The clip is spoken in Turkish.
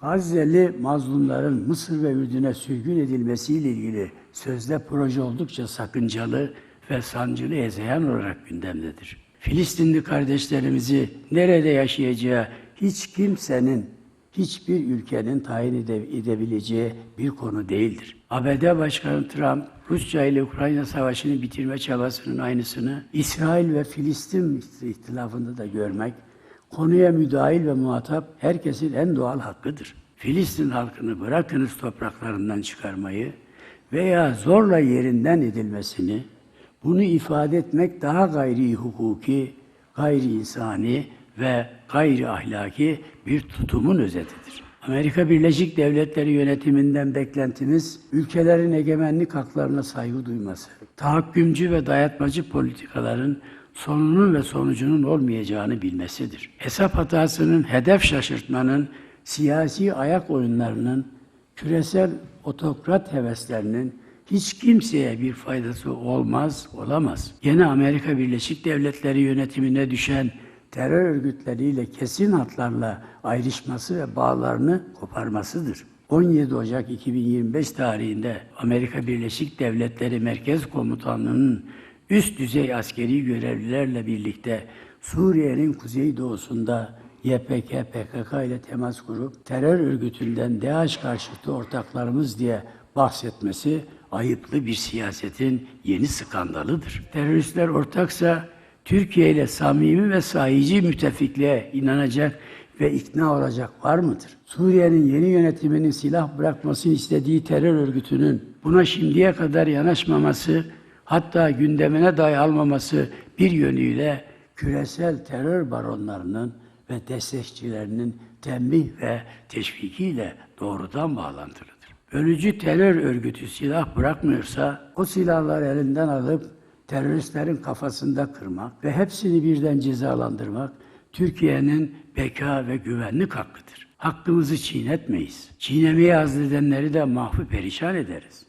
Gazze'li mazlumların Mısır ve Ürdün'e sürgün edilmesiyle ilgili sözde proje oldukça sakıncalı ve sancılı ezeyan olarak gündemdedir. Filistinli kardeşlerimizi nerede yaşayacağı hiç kimsenin, hiçbir ülkenin tayin ede- edebileceği bir konu değildir. ABD Başkanı Trump, Rusya ile Ukrayna savaşını bitirme çabasının aynısını İsrail ve Filistin ihtilafında da görmek, konuya müdahil ve muhatap herkesin en doğal hakkıdır. Filistin halkını bırakınız topraklarından çıkarmayı veya zorla yerinden edilmesini, bunu ifade etmek daha gayri hukuki, gayri insani ve gayri ahlaki bir tutumun özetidir. Amerika Birleşik Devletleri yönetiminden beklentimiz ülkelerin egemenlik haklarına saygı duyması, tahakkümcü ve dayatmacı politikaların sonunun ve sonucunun olmayacağını bilmesidir. Hesap hatasının, hedef şaşırtmanın, siyasi ayak oyunlarının, küresel otokrat heveslerinin hiç kimseye bir faydası olmaz, olamaz. Yine Amerika Birleşik Devletleri yönetimine düşen terör örgütleriyle kesin hatlarla ayrışması ve bağlarını koparmasıdır. 17 Ocak 2025 tarihinde Amerika Birleşik Devletleri Merkez Komutanlığı'nın üst düzey askeri görevlilerle birlikte Suriye'nin kuzeydoğusunda YPG, PKK ile temas kurup terör örgütünden DAEŞ karşıtı ortaklarımız diye bahsetmesi ayıplı bir siyasetin yeni skandalıdır. Teröristler ortaksa Türkiye ile samimi ve sahici müttefikliğe inanacak ve ikna olacak var mıdır? Suriye'nin yeni yönetiminin silah bırakmasını istediği terör örgütünün buna şimdiye kadar yanaşmaması, hatta gündemine dahi almaması bir yönüyle küresel terör baronlarının ve destekçilerinin tembih ve teşvikiyle doğrudan bağlantılıdır. Bölücü terör örgütü silah bırakmıyorsa o silahları elinden alıp teröristlerin kafasında kırmak ve hepsini birden cezalandırmak Türkiye'nin beka ve güvenlik hakkıdır. Hakkımızı çiğnetmeyiz. Çiğnemeye azledenleri de mahvu perişan ederiz.